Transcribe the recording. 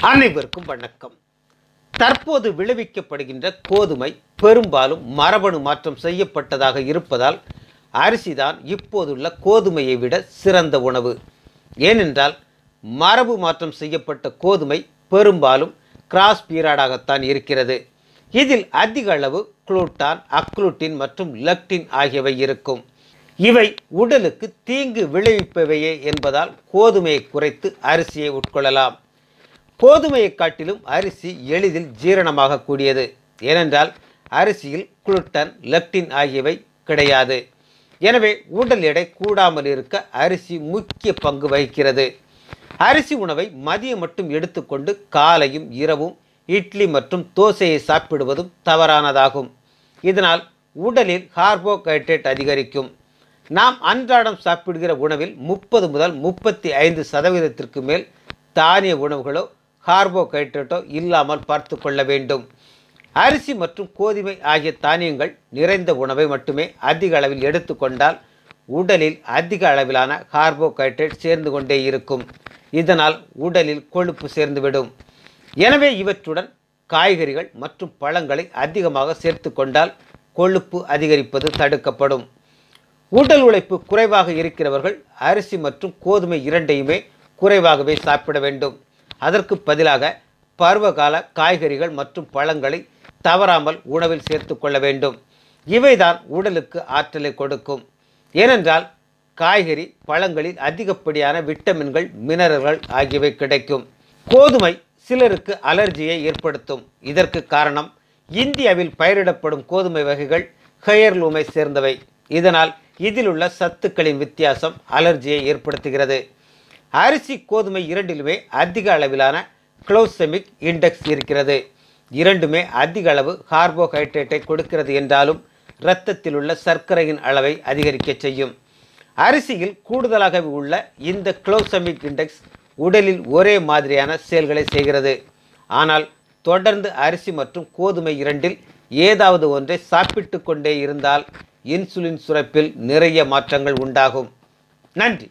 அனைவருக்கும் வணக்கம். தற்போது விளைவிக்கப்படுகின்ற கோதுமை பெரும்பாலும் மரபணு மாற்றம் செய்யப்பட்டதாக இருப்பதால் அரிசிதான் இப்போதுள்ள கோதுமையை விட சிறந்த உணவு. ஏனென்றால் மரபு மாற்றம் செய்யப்பட்ட கோதுமை பெரும்பாலும் கிராஸ் பீராடாகத்தான் இருக்கிறது. இதில் அதிக அளவு குளூட்டான் அக்ளூட்டின் மற்றும் லெக்டின் ஆகியவை இருக்கும். இவை உடலுக்கு தீங்கு விளைவிப்பவையே என்பதால் கோதுமையை குறைத்து அரிசியை உட்கொள்ளலாம். கோதுமையை காட்டிலும் அரிசி எளிதில் ஜீரணமாக கூடியது. ஏனென்றால் அரிசியில் குளுட்டன் லெப்டின் ஆகியவை கிடையாது. எனவே உடல் எடை கூடாமல் இருக்க அரிசி முக்கிய பங்கு வகிக்கிறது. அரிசி உணவை மதியம் மட்டும் எடுத்துக்கொண்டு காலையும் இரவும் இட்லி மற்றும் தோசையை சாப்பிடுவதும் தவறானதாகும். இதனால் உடலில் கார்போஹைட்ரேட் அதிகரிக்கும். நாம் அன்றாடம் சாப்பிடுகிற உணவில் முப்பது முதல் முப்பத்தி ஐந்து சதவீதத்திற்கு மேல் தானிய உணவுகளோ கார்போஹைட்ரேட்டோ இல்லாமல் பார்த்து கொள்ள வேண்டும். அரிசி மற்றும் கோதுமை ஆகிய தானியங்கள் நிறைந்த உணவை மட்டுமே அதிக அளவில் எடுத்துக்கொண்டால் உடலில் அதிக அளவிலான கார்போஹைட்ரேட் சேர்ந்து கொண்டே இருக்கும். இதனால் உடலில் கொழுப்பு சேர்ந்துவிடும் எனவே இவற்றுடன் காய்கறிகள் மற்றும் பழங்களை அதிகமாக சேர்த்து கொண்டால் கொழுப்பு அதிகரிப்பது தடுக்கப்படும். உடல் உழைப்பு குறைவாக இருக்கிறவர்கள் அரிசி மற்றும் கோதுமை இரண்டையுமே குறைவாகவே சாப்பிட வேண்டும். அதற்கு பதிலாக பருவகால காய்கறிகள் மற்றும் பழங்களை தவறாமல் உணவில் சேர்த்து கொள்ள வேண்டும். இவைதான் உடலுக்கு ஆற்றலை கொடுக்கும். ஏனென்றால் காய்கறி பழங்களில் அதிகப்படியான விட்டமின்கள் மினரல்கள் ஆகியவை கிடைக்கும். கோதுமை சிலருக்கு அலர்ஜியை ஏற்படுத்தும். இதற்கு காரணம் இந்தியாவில் பயிரிடப்படும் கோதுமை வகைகள் ஹெயர்லூமை சேர்ந்தவை. இதனால் இதில் உள்ள சத்துக்களின் வித்தியாசம் அலர்ஜியை ஏற்படுத்துகிறது. அரிசி கோதுமை இரண்டிலுமே அதிக அளவிலான குளோசெமிக் இண்டெக்ஸ் இருக்கிறது. இரண்டுமே அதிக அளவு கார்போஹைட்ரேட்டை கொடுக்கிறது என்றாலும் இரத்தத்தில் உள்ள சர்க்கரையின் அளவை அதிகரிக்க செய்யும். அரிசியில் கூடுதலாக உள்ள இந்த குளோசமிக் இண்டெக்ஸ் உடலில் ஒரே மாதிரியான செயல்களை செய்கிறது. ஆனால் தொடர்ந்து அரிசி மற்றும் கோதுமை இரண்டில் ஏதாவது ஒன்றை சாப்பிட்டு கொண்டே இருந்தால் இன்சுலின் சுரப்பில் நிறைய மாற்றங்கள் உண்டாகும். நன்றி.